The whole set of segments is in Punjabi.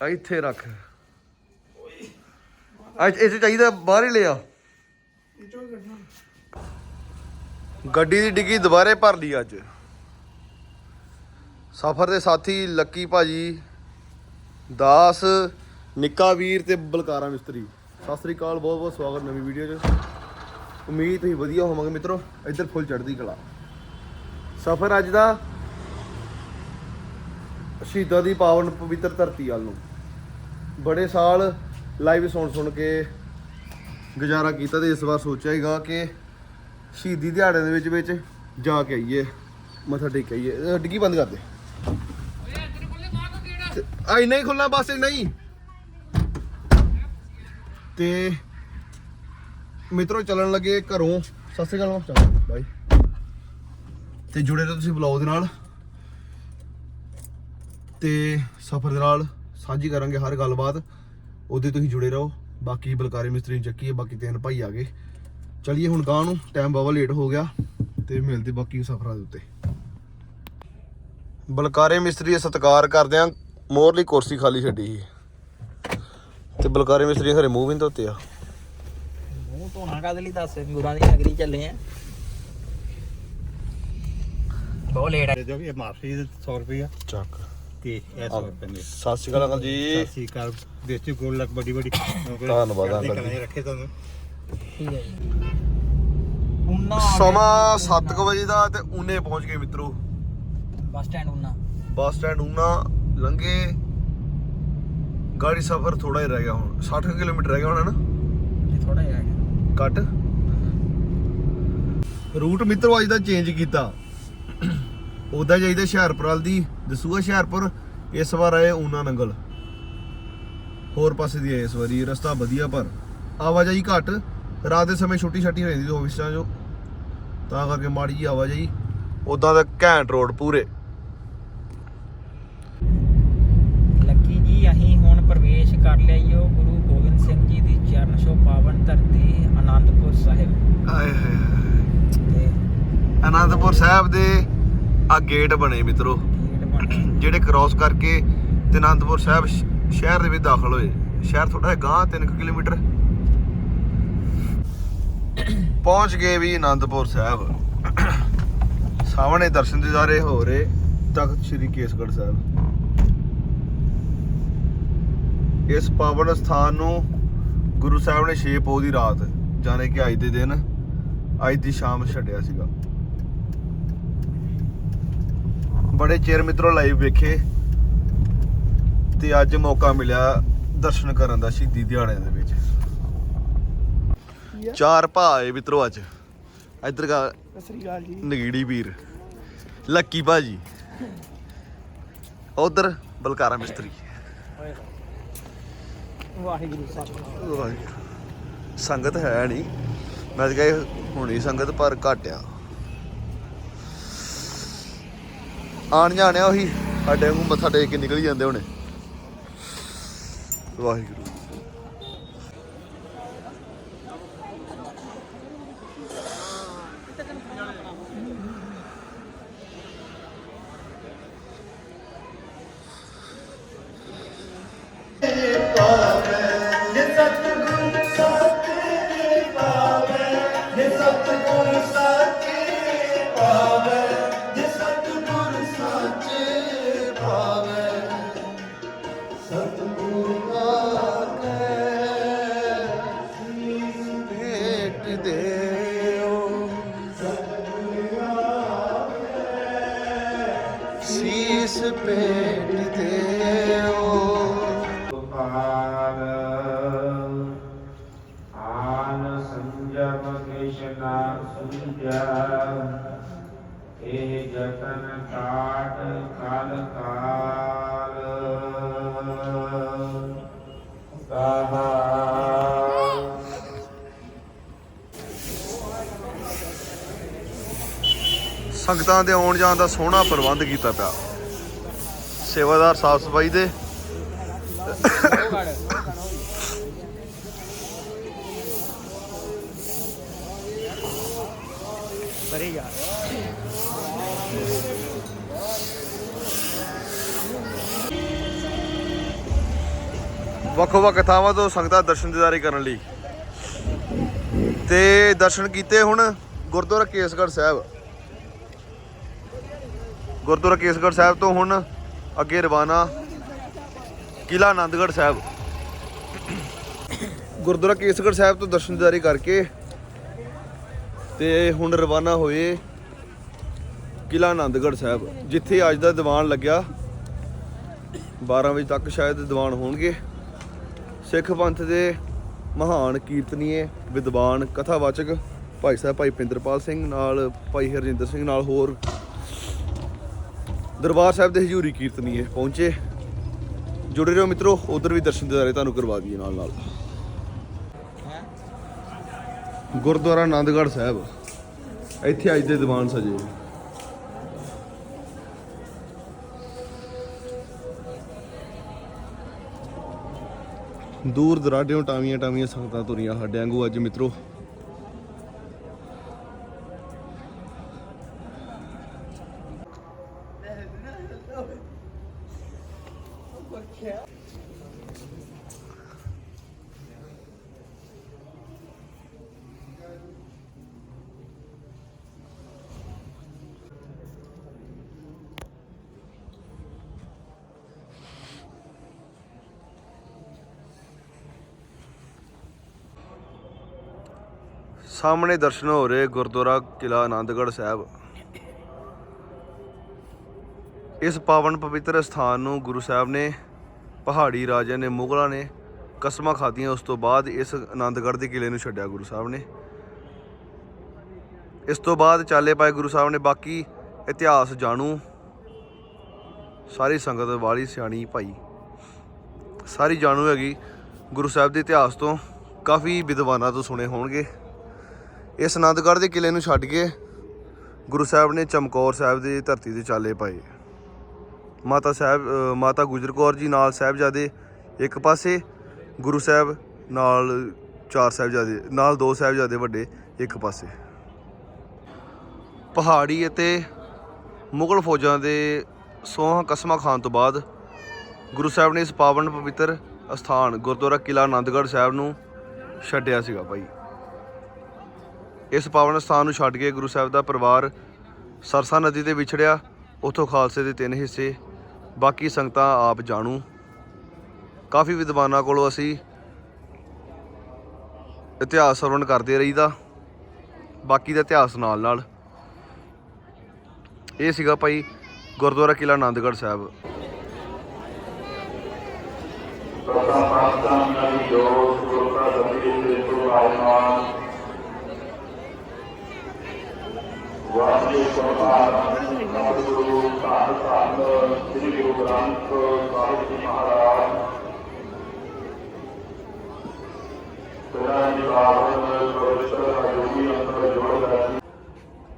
ਇੱਥੇ ਰੱਖ। ਅੱਜ ਇਹ 'ਚ ਚਾਹੀਦਾ ਬਾਹਰ ਹੀ ਲਿਆ। ਗੱਡੀ ਦੀ ਡਿੱਗੀ ਦੁਬਾਰੇ ਭਰ ਲਈ ਅੱਜ। ਸਫਰ ਦੇ ਸਾਥੀ ਲੱਕੀ ਭਾਜੀ, ਦਾਸ, ਨਿੱਕਾ ਵੀਰ ਤੇ ਬਲਕਾਰਾ ਮਿਸਤਰੀ। ਸਤਿ ਸ੍ਰੀ ਅਕਾਲ, ਬਹੁਤ ਬਹੁਤ ਸਵਾਗਤ ਨਵੀਂ ਵੀਡੀਓ 'ਚ। ਉਮੀਦ ਤੁਸੀਂ ਵਧੀਆ ਹੋਵਾਂਗੇ ਮਿੱਤਰੋ, ਇੱਧਰ ਫੁੱਲ ਚੜ੍ਹਦੀ ਕਲਾ। ਸਫਰ ਅੱਜ ਦਾ ਸ਼ਹੀਦਾਂ ਦੀ ਪਾਵਨ ਪਵਿੱਤਰ ਧਰਤੀ ਵੱਲ ਨੂੰ। ਬੜੇ ਸਾਲ ਲਾਈਵ ਸੁਣ ਸੁਣ ਕੇ ਗੁਜ਼ਾਰਾ ਕੀਤਾ ਤੇ ਇਸ ਵਾਰ ਸੋਚਿਆ ਹੀਗਾ ਕਿ ਸ਼ਹੀਦੀ ਦਿਹਾੜੇ ਦੇ ਵਿੱਚ ਵਿੱਚ ਜਾ ਕੇ ਆਈਏ, ਮੱਥਾ ਟੇਕ ਕੇ ਆਈਏ। ਇਹ ਡਿੱਗੀ ਬੰਦ ਕਰ ਦੇ ਆ ਇੰਨਾ ਹੀ ਖੁੱਲਣਾ ਬਸ, ਇੰਨਾ ਹੀ। ਤੇ ਮਿੱਤਰੋ, ਚੱਲਣ ਲੱਗੇ ਘਰੋਂ। ਸਤਿ ਸ਼੍ਰੀ ਅਕਾਲ, ਚੱਲ, ਬਾਈ। ਤੇ ਜੁੜੇ ਰਹੋ ਤੁਸੀਂ ਬਲੌਗ ਦੇ ਨਾਲ। ਤੇ ਸਫ਼ਰ ਦੇ ਨਾਲ ਸਾਂਝੀ ਕਰਾਂਗੇ ਹਰ ਗੱਲਬਾਤ। ਉਹਦੇ ਤੁਸੀਂ ਜੁੜੇ ਰਹੋ। ਬਾਕੀ ਬਲਕਾਰੀ ਮਿਸਤਰੀ ਨੂੰ ਚੱਕੀ ਹੈ ਬਾਕੀ ਤਿੰਨ ਭਾਈ ਆ ਗਏ। ਚਲਿਏ ਹੁਣ ਗਾਂ ਨੂੰ ਟਾਈਮ ਬਾਵਾ ਲੇਟ ਹੋ ਗਿਆ ਤੇ ਮਿਲਦੇ ਬਾਕੀ ਸਫ਼ਰਾਂ ਦੇ ਉੱਤੇ। ਬਲਕਾਰੇ ਮਿਸਤਰੀ ਦਾ ਸਤਿਕਾਰ ਕਰਦਿਆਂ ਮੋਰਲੀ ਕੁਰਸੀ ਖਾਲੀ ਛੱਡੀ ਸੀ। ਤੇ ਬਲਕਾਰੇ ਮਿਸਤਰੀ ਘਰੇ ਮੂੰਹ ਵੀ ਨੀ ਧੋਤੇ ਆ। ਮੂੰਹ ਧੋਣਾ ਕਾਹਦੇ ਲਈ ਦੱਸ ਗੁਰਾਂ ਦੀ ਨਗਰੀ ਚੱਲੇ ਆ। ਬਹੁਤ ਲੇਟ ਦੇ ਦਿਓ ਵੀ ਇਹ ਮਾਫੀ 100 ਰੁਪਇਆ ਚੱਕ। ਤੇ 100 ਰੁਪਏ ਨੇ। ਸਤਿ ਸ਼੍ਰੀ ਅਕਾਲ ਅੰਕਲ ਜੀ। ਸਤਿ ਸ਼੍ਰੀ ਅਕਾਲ। ਦੇਸੀ ਗੋਲ ਲੱਕ ਬੜੀ ਬੜੀ ਧੰਨਵਾਦ ਅੰਕਲ ਜੀ। ਕਲਾਈ ਰੱਖੇ ਤੁਹਾਨੂੰ। ਠੀਕ ਹੈ ਜੀ। ਉਨਾ ਸਮਾਂ 7:00 ਵਜੇ ਦਾ ਤੇ ਉਨੇ ਪਹੁੰਚ ਗਏ ਮਿੱਤਰੋ। ਬੱਸ ਸਟੈਂਡ ਉਨਾ ਬੱਸ ਸਟੈਂਡ ਉਨਾ ਲੰਘੇ। ਗਾੜੀ ਸਫ਼ਰ ਥੋੜਾ ਹੀ ਰਹਿ ਗਿਆ ਹੁਣ। 60 ਕਿਲੋਮੀਟਰ ਰਹਿ ਗਿਆ ਹੋਣਾ ਨਾ? ਇਹ ਥੋੜਾ ਜਿਹਾ ਹੈਗਾ ਕੱਟ ਰੂਟ ਮਿੱਤਰੋ ਅੱਜ ਦਾ ਚੇਂਜ ਕੀਤਾ। ਉਹਦਾ ਜਾਈਦਾ ਹੁਸ਼ਿਆਰਪੁਰ ਵੱਲ ਦੀ ਦਸੂਆ ਹੁਸ਼ਿਆਰਪੁਰ ਇਸ ਵਾਰ ਆਏ ਊਨਾ ਨੰਗਲ। ਹੋਰ ਪਾਸੇ ਦੀ ਆਏ ਇਸ ਵਾਰੀ ਰਸਤਾ ਵਧੀਆ ਪਰ ਆਵਾਜਾਈ ਘੱਟ ਰਾਤ ਦੇ ਸਮੇਂ ਛੁੱਟੀ ਛੱਟੀ ਹੋ ਜਾਂਦੀ ਆਫਿਸਾਂ 'ਚੋਂ ਤਾਂ ਕਰਕੇ ਮਾੜੀ ਜੀ ਆਵਾਜਾਈ ਉਦਾਂ ਦਾ ਘੈਂਟ ਰੋਡ ਪੂਰੇ। ਲੱਕੀ ਜੀ ਅਸੀਂ ਹੁਣ ਪ੍ਰਵੇਸ਼ ਕਰ ਲਿਆਈਓ ਗੁਰੂ ਗੋਬਿੰਦ ਸਿੰਘ ਜੀ ਦੀ ਚਰਨ ਛੋਹ ਪਾਵਨ ਧਰਤੀ ਆਨੰਦਪੁਰ ਸਾਹਿਬ। ਆਏ ਹਾਏ। ਤੇ ਅਨੰਦਪੁਰ ਸਾਹਿਬ ਦੇ ਆ ਗੇਟ ਬਣੇ ਮਿੱਤਰੋ। ਜਿਹੜੇ ਕ੍ਰਾਸ ਕਰਕੇ ਤੇ ਅਨੰਦਪੁਰ ਸਾਹਿਬ ਸ਼ਹਿਰ ਦੇ ਵਿੱਚ ਦਾਖਲ ਹੋਏ। ਸ਼ਹਿਰ ਥੋੜਾ ਜਿਹਾ ਗਾਂ 3 ਕਿਲੋਮੀਟਰ। ਪਹੁੰਚ ਗਏ ਵੀ ਅਨੰਦਪੁਰ ਸਾਹਿਬ। ਸਾਹਮਣੇ ਦਰਸ਼ਨ ਦਿਦਾਰੇ ਹੋ ਰਹੇ ਤਖਤ ਸ੍ਰੀ ਕੇਸਗੜ੍ਹ ਸਾਹਿਬ। ਇਸ ਪਾਵਨ ਸਥਾਨ ਨੂੰ ਗੁਰੂ ਸਾਹਿਬ ਨੇ 6 ਪੋਹ ਦੀ ਰਾਤ ਜਾਣੇ ਕਿ ਅੱਜ ਦੇ ਦਿਨ ਅੱਜ ਦੀ ਸ਼ਾਮ ਛੱਡਿਆ ਸੀਗਾ। ਬੜੇ ਚਿਰ ਮਿੱਤਰੋ ਲਾਈਵ ਵੇਖੇ ਤੇ ਅੱਜ ਮੌਕਾ ਮਿਲਿਆ ਦਰਸ਼ਨ ਕਰਨ ਦਾ ਸ਼ਹੀਦੀ ਦਿਹਾੜਿਆਂ ਦੇ ਵਿੱਚ। ਚਾਰ ਭਾਏ ਮਿੱਤਰੋ ਅੱਜ। ਇੱਧਰ ਗਾ ਸ੍ਰੀ ਅਕਾਲ ਜੀ। ਨਗੀੜੀ ਵੀਰ ਲੱਕੀ ਭਾਜੀ। ਉਧਰ ਬਲਕਾਰਾ ਮਿਸਤਰੀ। ਵਾਹਿਗੁਰੂ ਸਾਹਿਬ। ਸੰਗਤ ਹੈ ਨਹੀਂ। ਮੈਂ ਤਾਂ ਕਹੇ ਹੁਣੀ ਸੰਗਤ ਪਰ ਘੱਟ ਆ ਆਣ ਜਾਣਿਆ ਉਹੀ ਸਾਡੇ ਨੂੰ ਮੱਥਾ ਟੇਕ ਕੇ ਨਿਕਲ ਜਾਂਦੇ ਹੁਣੇ। ਵਾਹਿਗੁਰੂ। se isso perdeu. ਸੰਗਤਾਂ ਦੇ ਆਉਣ ਜਾਣ ਦਾ ਸੋਹਣਾ ਪ੍ਰਬੰਧ ਕੀਤਾ ਪਿਆ। ਸੇਵਾਦਾਰ ਸਾਫ਼ ਸਫ਼ਾਈ ਦੇ। ਬਰੇ ਯਾਰ ਵੱਖੋ ਵੱਖ ਥਾਵਾਂ ਤੋਂ ਸੰਗਤਾਂ ਦਰਸ਼ਨ ਦਿਦਾਰੀ ਕਰਨ ਲਈ। ਤੇ ਦਰਸ਼ਨ ਕੀਤੇ ਹੁਣ ਗੁਰਦੁਆਰਾ ਕੇਸਗੜ੍ਹ ਸਾਹਿਬ। ਗੁਰਦੁਆਰਾ ਕੇਸਗੜ੍ਹ ਸਾਹਿਬ ਤੋਂ ਹੁਣ ਅੱਗੇ ਰਵਾਨਾ ਕਿਲਾ ਆਨੰਦਗੜ੍ਹ ਸਾਹਿਬ। ਗੁਰਦੁਆਰਾ ਕੇਸਗੜ੍ਹ ਸਾਹਿਬ ਤੋਂ ਦਰਸ਼ਨਦਾਰੀ ਕਰਕੇ ਤੇ ਹੁਣ ਰਵਾਨਾ ਹੋਏ ਕਿਲਾ ਆਨੰਦਗੜ੍ਹ ਸਾਹਿਬ, ਜਿੱਥੇ ਅੱਜ ਦਾ ਦੀਵਾਨ ਲੱਗਿਆ। 12 ਵਜੇ ਤੱਕ ਸ਼ਾਇਦ ਦੀਵਾਨ ਹੋਣਗੇ। ਸਿੱਖ ਪੰਥ ਦੇ ਮਹਾਨ ਕੀਰਤਨੀਏ, ਵਿਦਵਾਨ, ਕਥਾਵਾਚਕ ਭਾਈ ਸਾਹਿਬ ਭਾਈ ਪਿੰਦਰਪਾਲ ਸਿੰਘ ਨਾਲ, ਭਾਈ ਹਰਜਿੰਦਰ ਸਿੰਘ ਨਾਲ ਹੋਰ ਦਰਬਾਰ ਸਾਹਿਬ ਦੇ ਹਜ਼ੂਰੀ ਕੀਰਤਨੀਏ ਪਹੁੰਚੇ। ਜੁੜੇ ਰਹੋ ਮਿੱਤਰੋ, ਉਧਰ ਵੀ ਦਰਸ਼ਨ ਦਿਦਾਰੇ ਤੁਹਾਨੂੰ ਕਰਵਾ ਦਈਏ ਨਾਲ ਨਾਲ ਗੁਰਦੁਆਰਾ ਆਨੰਦਗੜ੍ਹ ਸਾਹਿਬ। ਇੱਥੇ ਅੱਜ ਦੇ ਦੀਵਾਨ ਸਜੇ। ਦੂਰ ਦਰਾਡਿਓਂ ਟਾਵੀਆਂ ਟਾਵੀਆਂ ਸੰਗਤਾਂ ਤੁਰੀਆਂ, ਸਾਡੇ ਵਾਂਗੂ ਅੱਜ ਮਿੱਤਰੋ। ਸਾਹਮਣੇ ਦਰਸ਼ਨ ਹੋ ਰਹੇ ਗੁਰਦੁਆਰਾ ਕਿਲਾ ਆਨੰਦਗੜ੍ਹ ਸਾਹਿਬ। ਇਸ ਪਾਵਨ ਪਵਿੱਤਰ ਸਥਾਨ ਨੂੰ ਗੁਰੂ ਸਾਹਿਬ ਨੇ, ਪਹਾੜੀ ਰਾਜਿਆਂ ਨੇ, ਮੁਗਲਾਂ ਨੇ ਕਸਮਾਂ ਖਾਧੀਆਂ, ਉਸ ਤੋਂ ਬਾਅਦ ਇਸ ਆਨੰਦਗੜ੍ਹ ਦੇ ਕਿਲੇ ਨੂੰ ਛੱਡਿਆ ਗੁਰੂ ਸਾਹਿਬ ਨੇ। ਇਸ ਤੋਂ ਬਾਅਦ ਚਾਲੇ ਪਾਏ ਗੁਰੂ ਸਾਹਿਬ ਨੇ, ਬਾਕੀ ਇਤਿਹਾਸ ਜਾਣੂ। ਸਾਰੀ ਸੰਗਤ ਵਾਲੀ ਸਿਆਣੀ ਭਾਈ, ਸਾਰੀ ਜਾਣੂ ਹੈਗੀ ਗੁਰੂ ਸਾਹਿਬ ਦੇ ਇਤਿਹਾਸ ਤੋਂ, ਕਾਫੀ ਵਿਦਵਾਨਾਂ ਤੋਂ ਸੁਣੇ ਹੋਣਗੇ। ਇਸ ਆਨੰਦਗੜ੍ਹ ਦੇ ਕਿਲੇ ਨੂੰ ਛੱਡ ਕੇ ਗੁਰੂ ਸਾਹਿਬ ਨੇ ਚਮਕੌਰ ਸਾਹਿਬ ਦੀ ਧਰਤੀ ਤੇ ਚਾਲੇ ਪਾਏ। ਮਾਤਾ ਸਾਹਿਬ ਮਾਤਾ ਗੁਜਰ ਕੌਰ ਜੀ ਨਾਲ ਸਾਹਿਬਜ਼ਾਦੇ ਇੱਕ ਪਾਸੇ, ਗੁਰੂ ਸਾਹਿਬ ਨਾਲ ਚਾਰ ਸਾਹਿਬਜ਼ਾਦੇ, ਨਾਲ ਦੋ ਸਾਹਿਬਜ਼ਾਦੇ ਵੱਡੇ ਇੱਕ ਪਾਸੇ। ਪਹਾੜੀ ਅਤੇ ਮੁਗਲ ਫੌਜਾਂ ਦੇ ਸੋਹਾਂ ਕਸਮਾਂ ਖਾਨ ਤੋਂ ਬਾਅਦ ਗੁਰੂ ਸਾਹਿਬ ਨੇ ਇਸ ਪਾਵਨ ਪਵਿੱਤਰ ਅਸਥਾਨ ਗੁਰਦੁਆਰਾ ਕਿਲਾ ਆਨੰਦਗੜ੍ਹ ਸਾਹਿਬ ਨੂੰ ਛੱਡਿਆ ਸੀਗਾ ਭਾਈ। ਇਸ ਪਾਵਨ ਸਥਾਨ ਨੂੰ ਛੱਡ ਕੇ ਗੁਰੂ ਸਾਹਿਬ ਦਾ ਪਰਿਵਾਰ ਸਰਸਾ ਨਦੀ ਤੇ ਵਿਛੜਿਆ, ਉਥੋਂ ਖਾਲਸੇ ਦੇ ਤਿੰਨ ਹਿੱਸੇ। ਬਾਕੀ ਸੰਗਤਾਂ ਆਪ ਜਾਣੂ। ਕਾਫੀ ਵਿਦਵਾਨਾਂ ਕੋਲੋਂ ਅਸੀਂ ਇਤਿਹਾਸ ਸਰਵਣ ਕਰਦੇ ਰਹੀਦਾ। ਬਾਕੀ ਦਾ ਇਤਿਹਾਸ ਨਾਲ ਨਾਲ ਇਹ ਸੀਗਾ ਭਾਈ ਗੁਰਦੁਆਰਾ ਕਿਲਾ ਆਨੰਦਗੜ੍ਹ ਸਾਹਿਬ। ਪ੍ਰਥਮ ਪਾਤਸ਼ਾਹ ਜੀ ਜੋਤ ਗੁਰਤਾ ਦਬੀ ਦੇ ਤੋਂ ਆਇਮਾਨ ਵਾਹਿਗੁਰੂ ਸਭਾ ਸਤਿਗੁਰੂ ਸਾਹਿਬ ਸਾਹਿਬ ਸ੍ਰੀ ਗੁਰੂ ਗ੍ਰੰਥ ਸਾਹਿਬ ਜੀ ਮਹਾਰਾਜ ਤੇਰਾ ਨਿਵਾਰਨ ਪਵਿੱਤਰ ਅਜੂਬੀ ਅੰਦਰ ਜੋੜ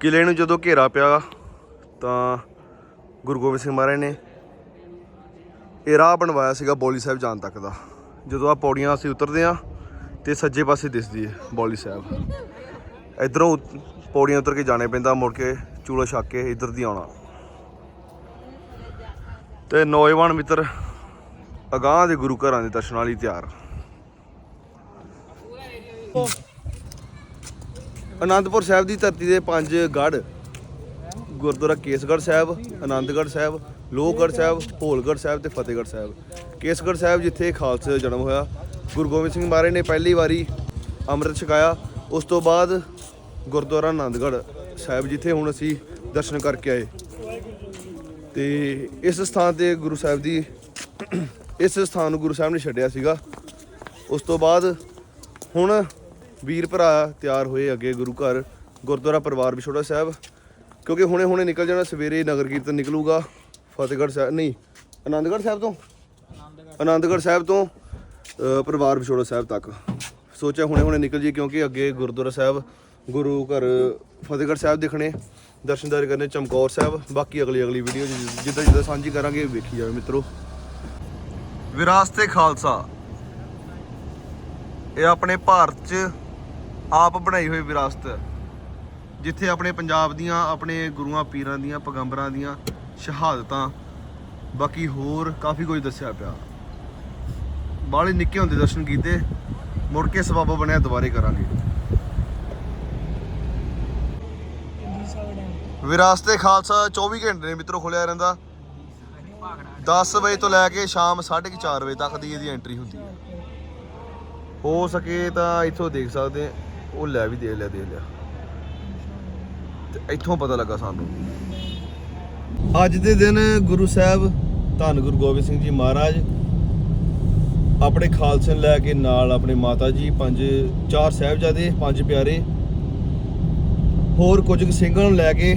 ਕਿਲੇ ਨੂੰ ਜਦੋਂ ਘੇਰਾ ਪਿਆ ਤਾਂ ਗੁਰੂ ਗੋਬਿੰਦ ਸਿੰਘ ਮਹਾਰਾਜ ਨੇ ਇਹ ਰਾਹ ਬਣਵਾਇਆ ਸੀਗਾ ਬੌਲੀ ਸਾਹਿਬ ਜਾਣ ਤੱਕ ਦਾ। ਜਦੋਂ ਆ ਪੌੜੀਆਂ ਅਸੀਂ ਉਤਰਦੇ ਆ ਤੇ ਸੱਜੇ ਪਾਸੇ ਦਿਸਦੀ ਹੈ ਬੌਲੀ ਸਾਹਿਬ। ਇਧਰੋਂ ਪੌੜੀਆਂ ਉਤਰ ਕੇ ਜਾਣੇ ਪੈਂਦਾ, ਮੁੜ ਕੇ ਚੂਲਾ ਛੱਕ ਕੇ ਇੱਧਰ ਦੀ ਆਉਣਾ। ਤੇ ਨੌਜਵਾਨ ਮਿੱਤਰ, ਅਗਾਹ ਦੇ ਗੁਰੂ ਘਰਾਂ ਦੇ ਦਰਸ਼ਨਾਂ ਲਈ ਤਿਆਰ। ਅਨੰਦਪੁਰ ਸਾਹਿਬ ਦੀ ਧਰਤੀ ਦੇ ਪੰਜ ਗੜ੍ਹ, ਗੁਰਦੁਆਰਾ ਕੇਸਗੜ੍ਹ ਸਾਹਿਬ ਆਨੰਦਗੜ੍ਹ ਸਾਹਿਬ, ਲੋਹਗੜ੍ਹ ਸਾਹਿਬ ਹੋਲਗੜ੍ਹ ਸਾਹਿਬ ਤੇ ਫਤਿਹਗੜ੍ਹ ਸਾਹਿਬ। ਕੇਸਗੜ੍ਹ ਸਾਹਿਬ ਜਿੱਥੇ ਖਾਲਸੇ ਦਾ ਜਨਮ ਹੋਇਆ, ਗੁਰੂ ਗੋਬਿੰਦ ਸਿੰਘ ਮਹਾਰਾਜ ਨੇ ਪਹਿਲੀ ਵਾਰੀ ਅੰਮ੍ਰਿਤ ਛਕਾਇਆ, ਉਸ ਤੋਂ ਬਾਅਦ ਗੁਰਦੁਆਰਾ ਆਨੰਦਗੜ੍ਹ ਸਾਹਿਬ, ਜਿੱਥੇ ਹੁਣ ਅਸੀਂ ਦਰਸ਼ਨ ਕਰਕੇ ਆਏ। ਤੇ ਇਸ ਸਥਾਨ ਤੇ ਗੁਰੂ ਸਾਹਿਬ ਦੀ, ਇਸ ਸਥਾਨ ਨੂੰ ਗੁਰੂ ਸਾਹਿਬ ਨੇ ਛੱਡਿਆ ਸੀਗਾ। ਉਸ ਤੋਂ ਬਾਅਦ ਹੁਣ ਵੀਰ ਭਰਾ ਤਿਆਰ ਹੋਏ ਅੱਗੇ ਗੁਰੂ ਘਰ, ਗੁਰਦੁਆਰਾ ਪਰਿਵਾਰ ਵਿਛੋੜਾ ਸਾਹਿਬ, ਕਿਉਂਕਿ ਹੁਣੇ ਹੁਣੇ ਨਿਕਲ ਜਾਣਾ, ਸਵੇਰੇ ਨਗਰ ਕੀਰਤਨ ਨਿਕਲੂਗਾ, ਫਤਿਹਗੜ੍ਹ ਸਾਹਿਬ ਨਹੀਂ, ਆਨੰਦਗੜ੍ਹ ਸਾਹਿਬ ਤੋਂ? ਆਨੰਦਗੜ੍ਹ ਸਾਹਿਬ ਤੋਂ ਪਰਿਵਾਰ ਵਿਛੋੜਾ ਸਾਹਿਬ ਤੱਕ। ਸੋਚਿਆ ਹੁਣੇ ਹੁਣੇ ਨਿਕਲ ਜੀ ਕਿਉਂਕਿ ਅੱਗੇ ਗੁਰਦੁਆਰਾ ਸਾਹਿਬ ਗੁਰੂ ਘਰ ਫਤਿਹਗੜ੍ਹ ਸਾਹਿਬ ਦੇਖਣੇ ਦਰਸ਼ਨਦਾਰੀ ਕਰਨੇ ਚਮਕੌਰ ਸਾਹਿਬ, ਬਾਕੀ ਅਗਲੀ ਅਗਲੀ ਵੀਡੀਓ ਜਿੱਦਾਂ ਜਿੱਦਾਂ ਸਾਂਝੀ ਕਰਾਂਗੇ ਵੇਖੀ ਜਾਵੇ ਮਿੱਤਰੋ। ਵਿਰਾਸਤੇ ਖਾਲਸਾ। ਇਹ ਆਪਣੇ ਭਾਰਤ 'ਚ ਆਪ ਬਣਾਈ ਹੋਈ ਵਿਰਾਸਤ ਹੈ। ਜਿੱਥੇ ਆਪਣੇ ਪੰਜਾਬ ਦੀਆਂ, ਆਪਣੇ ਗੁਰੂਆਂ, ਪੀਰਾਂ ਦੀਆਂ, ਪੈਗੰਬਰਾਂ ਦੀਆਂ ਸ਼ਹਾਦਤਾਂ, ਬਾਕੀ ਹੋਰ ਕਾਫੀ ਕੁਝ ਦੱਸਿਆ ਪਿਆ। ਬਾਹਲੇ ਨਿੱਕੇ ਹੁੰਦੇ ਦਰਸ਼ਨ ਕੀਤੇ, ਮੁੜ ਕੇ ਸਬੱਬ ਬਣਿਆ ਦੁਬਾਰੇ ਕਰਾਂਗੇ। ਵਿਰਾਸਤੇ ਖਾਲਸਾ 24 ਘੰਟੇ ਨੇ ਮਿੱਤਰੋ ਖੁੱਲਿਆ ਰਹਿੰਦਾ। 10 ਵਜੇ ਤੋਂ ਲੈ ਕੇ ਸ਼ਾਮ 4:30 ਵਜੇ ਤੱਕ ਦੀ ਇਹਦੀ ਐਂਟਰੀ ਹੁੰਦੀ ਹੈ। ਹੋ ਸਕੇ ਤਾਂ ਇੱਥੋਂ ਦੇਖ ਸਕਦੇ ਉਹ ਲੈ ਵੀ ਦੇ ਲਿਆ ਦੇ ਲਿਆ। ਤੇ ਇੱਥੋਂ ਪਤਾ ਲੱਗਾ ਸਾਨੂੰ। ਅੱਜ ਦੇ ਦਿਨ ਗੁਰੂ ਸਾਹਿਬ, ਧੰਨ ਗੁਰੂ ਗੋਬਿੰਦ ਸਿੰਘ ਜੀ ਮਹਾਰਾਜ, ਆਪਣੇ ਖਾਲਸੇ ਨੂੰ ਲੈ ਕੇ ਨਾਲ ਆਪਣੇ ਮਾਤਾ ਜੀ, ਪੰਜ ਚਾਰ ਸਾਹਿਬਜ਼ਾਦੇ, ਪੰਜ ਪਿਆਰੇ, ਹੋਰ ਕੁਝ ਕੁ ਸਿੰਘਾਂ ਨੂੰ ਲੈ ਕੇ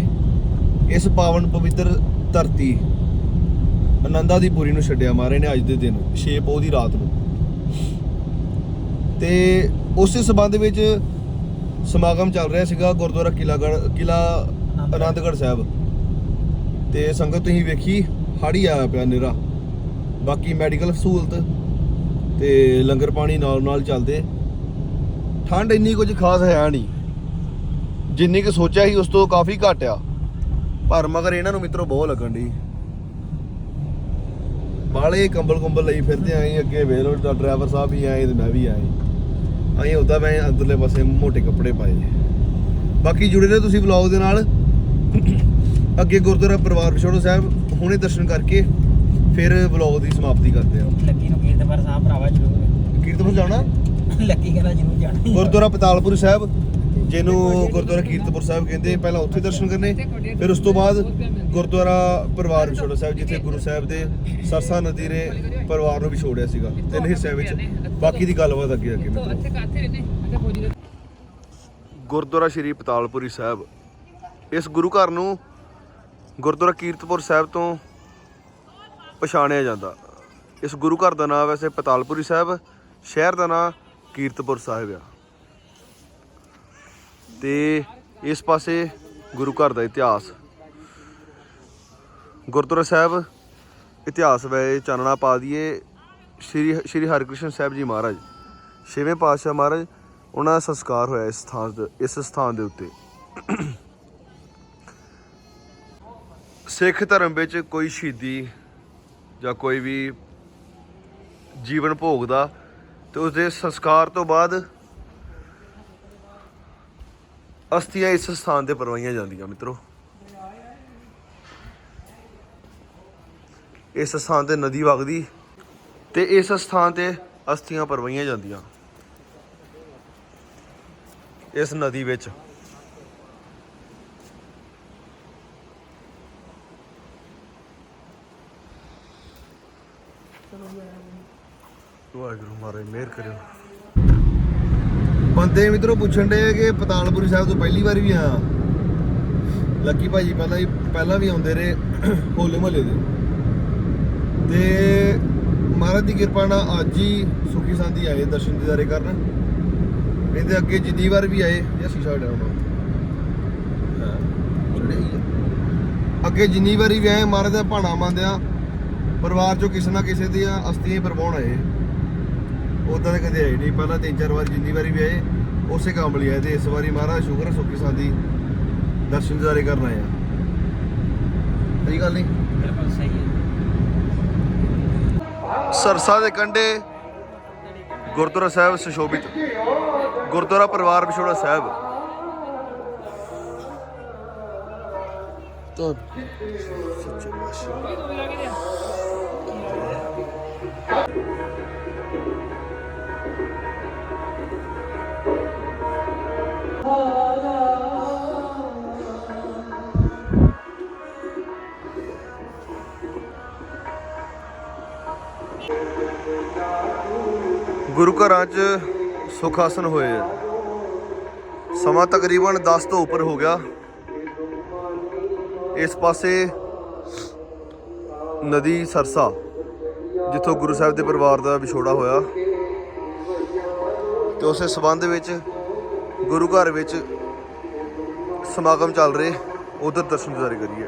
ਇਸ ਪਾਵਨ ਪਵਿੱਤਰ ਧਰਤੀ ਆਨੰਦਾਂ ਦੀ ਪੁਰੀ ਨੂੰ ਛੱਡਿਆ ਮਾਰੇ ਨੇ ਅੱਜ ਦੇ ਦਿਨ 6 ਪੋਹ ਦੀ ਰਾਤ ਨੂੰ। ਤੇ ਉਸੇ ਸਬੰਧ ਵਿੱਚ ਸਮਾਗਮ ਚੱਲ ਰਿਹਾ ਸੀਗਾ ਗੁਰਦੁਆਰਾ ਕਿਲਾਗੜ੍ਹ ਕਿਲਾ ਆਨੰਦਗੜ੍ਹ। ਸਾਹਿਬ। ਤੇ ਸੰਗਤ ਤੁਸੀਂ ਵੇਖੀ ਹਾੜੀ ਆਇਆ ਪਿਆ ਨਿਰਾ ਬਾਕੀ ਮੈਡੀਕਲ ਸਹੂਲਤ ਤੇ ਲੰਗਰ ਪਾਣੀ ਨਾਲ ਨਾਲ ਚੱਲਦੇ। ਠੰਡ ਇੰਨੀ ਕੁਝ ਖਾਸ ਹੈ ਨਹੀਂ। ਜਿੰਨੀ ਕਿ ਸੋਚਿਆ ਸੀ ਉਸ ਤੋਂ ਕਾਫੀ ਘੱਟ ਆ। ਪਰ ਮਗਰ ਇਹਨਾਂ ਨੂੰ ਮਿੱਤਰੋ ਬਹੁਤ ਲੱਗਣ ਦੀ ਬਾਲੇ ਕੰਬਲ ਕੰਬਲ ਲਈ ਫਿਰਦੇ ਆਏ ਅੱਗੇ ਵੇਖ ਲਓ ਡਰਾਈਵਰ ਸਾਹਿਬ ਵੀ ਆਏ ਤੇ ਮੈਂ ਵੀ ਆਏ। ਅਸੀਂ ਉਦਾਂ ਮੈਂ ਅੰਦਰਲੇ ਪਾਸੇ ਮੋٹے ਕੱਪੜੇ ਪਾਏ। ਬਾਕੀ ਜੁੜੇ ਰਹੋ ਤੁਸੀਂ ਵਲੌਗ ਦੇ ਨਾਲ। ਅੱਗੇ ਗੁਰਦੁਆਰਾ ਪਰਿਵਾਰ ਵਿਛੋੜੋ ਸਾਹਿਬ ਹੁਣੇ ਦਰਸ਼ਨ ਕਰਕੇ ਫਿਰ ਵਲੌਗ ਦੀ ਸਮਾਪਤੀ ਕਰਦੇ ਆ। ਲੱਕੀ ਨੂੰ ਕੀਰਤਪੁਰ ਸਾਹਿਬ ਭਰਾਵਾ ਜ਼ਰੂਰ। ਕੀਰਤਪੁਰ ਜਾਣਾ? ਲੱਕੀ ਕਹਿੰਦਾ ਜ਼ਰੂਰ ਜਾਣਾ ਹੀ। ਗੁਰਦੁਆਰਾ ਪਤਾਲਪੁਰ ਸਾਹਿਬ। ਜਿਹਨੂੰ ਗੁਰਦੁਆਰਾ ਕੀਰਤਪੁਰ ਸਾਹਿਬ ਕਹਿੰਦੇ, ਪਹਿਲਾਂ ਉੱਥੇ ਦਰਸ਼ਨ ਕਰਨੇ, ਫਿਰ ਉਸ ਤੋਂ ਬਾਅਦ ਗੁਰਦੁਆਰਾ ਪਰਿਵਾਰ ਵਿਛੋੜਾ ਸਾਹਿਬ, ਜਿੱਥੇ ਗੁਰੂ ਸਾਹਿਬ ਦੇ ਸਰਸਾ ਨਦੀ ਨੇ ਪਰਿਵਾਰ ਨੂੰ ਵਿਛੋੜਿਆ ਸੀਗਾ, ਤਿੰਨ ਹਿੱਸਿਆਂ ਵਿੱਚ। ਬਾਕੀ ਦੀ ਗੱਲਬਾਤ ਅੱਗੇ ਅੱਗੇ ਮਿੱਤਰੋ ਗੁਰਦੁਆਰਾ ਸ਼੍ਰੀ ਪਤਾਲਪੁਰੀ ਸਾਹਿਬ, ਇਸ ਗੁਰੂ ਘਰ ਨੂੰ ਗੁਰਦੁਆਰਾ ਕੀਰਤਪੁਰ ਸਾਹਿਬ ਤੋਂ ਪਛਾਣਿਆ ਜਾਂਦਾ। ਇਸ ਗੁਰੂ ਘਰ ਦਾ ਨਾਮ ਵੈਸੇ ਪਤਾਲਪੁਰੀ ਸਾਹਿਬ, ਸ਼ਹਿਰ ਦਾ ਨਾਮ ਕੀਰਤਪੁਰ ਸਾਹਿਬ ਆ। ਤੇ ਇਸ ਪਾਸੇ ਗੁਰੂ ਘਰ ਦਾ ਇਤਿਹਾਸ। ਗੁਰਦੁਆਰਾ ਸਾਹਿਬ ਇਤਿਹਾਸ ਵੇ ਚਾਨਣਾ ਪਾ ਦਈਏ। ਸ਼੍ਰੀ ਸ਼੍ਰੀ ਹਰਿਕ੍ਰਿਸ਼ਨ ਸਾਹਿਬ ਜੀ ਮਹਾਰਾਜ, ਛੇਵੇਂ ਪਾਤਸ਼ਾਹ ਮਹਾਰਾਜ, ਉਹਨਾਂ ਦਾ ਸੰਸਕਾਰ ਹੋਇਆ ਇਸ ਸਥਾਨ ਦੇ ਇਸ ਸਥਾਨ ਦੇ ਉੱਤੇ। ਸਿੱਖ ਧਰਮ ਵਿੱਚ ਕੋਈ ਸ਼ਹੀਦੀ ਜਾਂ ਕੋਈ ਵੀ ਜੀਵਨ ਭੋਗਦਾ ਤੇ ਉਸਦੇ ਸੰਸਕਾਰ ਤੋਂ ਬਾਅਦ ਅਸਥੀਆਂ ਇਸ ਸਥਾਨ ਤੇ ਪਰਵਾਈਆਂ ਜਾਂਦੀਆਂ, ਮਿੱਤਰੋ। ਇਸ ਸਥਾਨ ਤੇ ਨਦੀ ਵਗਦੀ ਤੇ ਇਸ ਸਥਾਨ ਤੇ ਅਸਥੀਆਂ ਪਰਵਾਈਆਂ ਜਾਂਦੀਆਂ। ਇਸ ਨਦੀ ਵਿੱਚ। ਵਾਹਿਗੁਰੂ ਮਹਾਰਾਜ, ਮਿਹਰ ਕਰਿਓ। ਬੰਦੇ ਮਿੱਤਰੋ ਪੁੱਛਣ ਦੇ ਕਿ ਪਤਾਲਪੁਰੀ ਸਾਹਿਬ ਤੋਂ ਪਹਿਲੀ ਵਾਰ ਵੀ ਆਇਆ ਲੱਕੀ ਭਾਜੀ ਪਹਿਲਾਂ ਹੀ ਪਹਿਲਾਂ ਵੀ ਆਉਂਦੇ ਰਹੇ ਹੋਲੇ ਮਹੱਲੇ ਦੇ। ਤੇ ਮਹਾਰਾਜ ਦੀ ਕਿਰਪਾ ਨਾਲ ਅੱਜ ਹੀ ਸੁਖੀ ਸੰਦੀ ਆਏ, ਦਰਸ਼ਨ ਦਿਦਾਰੇ ਕਰਨ। ਇਹਦੇ ਅੱਗੇ ਜਿੰਨੀ ਵਾਰ ਵੀ ਆਏ, ਇਹ ਸ਼ੀਸ਼ਾ ਡਾਉਣਾ ਅੱਗੇ ਜਿੰਨੀ ਵਾਰੀ ਵੀ ਆਏ, ਮਹਾਰਾਜ ਦਾ ਭਾਣਾ ਮੰਨਦਿਆਂ ਪਰਿਵਾਰ ਚੋਂ ਕਿਸੇ ਨਾ ਕਿਸੇ ਦੀਆਂ ਅਸਥੀਆਂ ਪਰਵਾਉਣ ਆਏ। ਉਦਾਂ ਤਾਂ ਕਦੇ ਆਏ ਨਹੀਂ। ਪਹਿਲਾਂ ਤਿੰਨ ਚਾਰ ਵਾਰ ਜਿੰਨੀ ਵਾਰੀ ਵੀ ਆਏ ਉਸੇ ਕੰਮ ਲਈ ਆਏ ਤੇ ਇਸ ਵਾਰੀ ਮਹਾਰਾਜ ਸ਼ੁਕਰ ਸੁੱਖੀ ਸਾਦੀ ਦਰਸ਼ਨ ਦਿਦਾਰੇ ਕਰਨ ਆਏ ਆ। ਸਹੀ ਗੱਲ ਨਹੀਂ? ਬਿਲਕੁਲ ਸਹੀ ਹੈ। ਸਰਸਾ ਦੇ ਕੰਢੇ ਗੁਰਦੁਆਰਾ ਸਾਹਿਬ ਸੁਸ਼ੋਭਿਤ ਗੁਰਦੁਆਰਾ ਪਰਿਵਾਰ ਵਿਛੋੜਾ ਸਾਹਿਬ। ਤਾਂ ਸੱਚੇ ਪਾਤਸ਼ਾਹ। ਗੁਰੂ ਘਰਾਂ 'ਚ ਸੁਖ ਆਸਨ ਹੋਏ ਆ। ਸਮਾਂ ਤਕਰੀਬਨ 10 ਤੋਂ ਉੱਪਰ ਹੋ ਗਿਆ। ਇਸ ਪਾਸੇ ਨਦੀ ਸਰਸਾ, ਜਿੱਥੋਂ ਗੁਰੂ ਸਾਹਿਬ ਦੇ ਪਰਿਵਾਰ ਦਾ ਵਿਛੋੜਾ ਹੋਇਆ। ਤੇ ਉਸੇ ਸਬੰਧ ਵਿੱਚ ਗੁਰੂ ਘਰ ਵਿੱਚ ਸਮਾਗਮ ਚੱਲ ਰਹੇ। ਉਧਰ ਦਰਸ਼ਨ ਦਿਦਾਰੇ ਕਰੀਏ।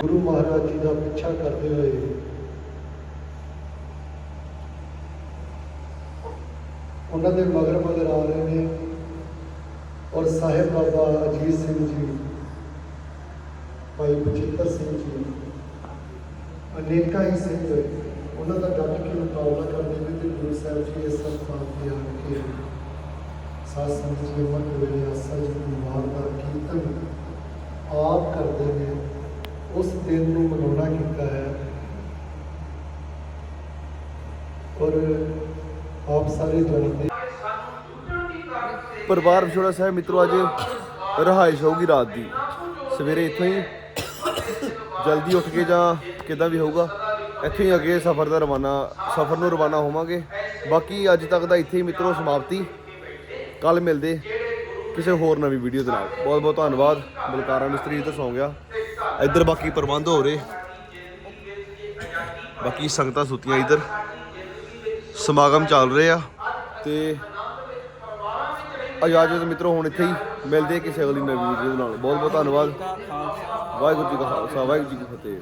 ਗੁਰੂ ਮਹਾਰਾਜ ਜੀ ਦਾ ਪਿੱਛਾ ਕਰਦੇ ਹੋਏ ਉਹਨਾਂ ਦੇ ਮਗਰ ਮਗਰ ਆ ਰਹੇ ਨੇ ਔਰ ਸਾਹਿਬ ਬਾਬਾ ਅਜੀਤ ਸਿੰਘ ਜੀ, ਭਾਈ ਬਚਿੱਤਰ ਸਿੰਘ ਜੀ, ਅਨੇਕਾਂ ਹੀ ਸਿੰਘ, ਉਹਨਾਂ ਦਾ ਡਟ ਕੇ ਮੁਕਾਬਲਾ ਕਰਦੇ ਨੇ ਤੇ ਗੁਰੂ ਸਾਹਿਬ ਜੀ ਇਸ ਸਥਾਨ ਤੇ ਆ ਕੇ ਸਾਧ ਸੰਗਤ ਦੇ ਮਨ ਵੇਲੇ ਆਸਾ ਜੀ ਦੀ ਮਾਰ ਦਾ ਕੀਰਤਨ ਆਪ ਕਰਦੇ ਨੇ, ਉਸ ਦਿਨ ਨੂੰ ਮਨਾਉਣਾ ਕੀਤਾ ਹੈ। ਔਰ ਆਪ ਸਾਰੇ ਜਾਣਦੇ ਪਰਿਵਾਰ ਵਿਛੋੜਾ ਸਾਹਿਬ, ਮਿੱਤਰੋ, ਅੱਜ ਰਹਾਇਸ਼ ਹੋਊਗੀ ਰਾਤ ਦੀ। ਸਵੇਰੇ ਇੱਥੋਂ ਹੀ ਜਲਦੀ ਉੱਠ ਕੇ ਜਾਂ ਕਿਦਾਂ ਵੀ ਹੋਊਗਾ, ਇੱਥੇ ਹੀ ਅੱਗੇ ਸਫ਼ਰ ਦਾ ਰਵਾਨਾ, ਸਫ਼ਰ ਨੂੰ ਰਵਾਨਾ ਹੋਵਾਂਗੇ। ਬਾਕੀ ਅੱਜ ਤੱਕ ਦਾ ਇੱਥੇ ਹੀ ਮਿੱਤਰੋ, ਸਮਾਪਤੀ। ਕੱਲ ਮਿਲਦੇ ਕਿਸੇ ਹੋਰ ਨਵੀਂ ਵੀਡੀਓ ਦੇ ਨਾਲ। ਬਹੁਤ ਬਹੁਤ ਧੰਨਵਾਦ। ਬਲਕਾਰਾ ਮਿਸਤਰੀ ਤਾਂ ਸੌਂ ਗਿਆ। ਇੱਧਰ ਬਾਕੀ ਪ੍ਰਬੰਧ ਹੋ ਰਹੇ। ਬਾਕੀ ਸੰਗਤਾਂ ਸੁੱਤੀਆਂ ਇੱਧਰ। ਸਮਾਗਮ ਚੱਲ ਰਹੇ ਆ। ਤੇ ਇਜਾਜ਼ਤ ਮਿੱਤਰੋ, ਹੁਣ ਇੱਥੇ ਹੀ ਮਿਲਦੇ ਕਿਸੇ ਅਗਲੀ ਨਵੀਂ ਵੀਡੀਓ ਨਾਲ। ਬਹੁਤ ਬਹੁਤ ਧੰਨਵਾਦ। ਵਾਹਿਗੁਰੂ ਜੀ ਕਾ ਖਾਲਸਾ, ਵਾਹਿਗੁਰੂ ਜੀ ਕੀ ਫਤਿਹ।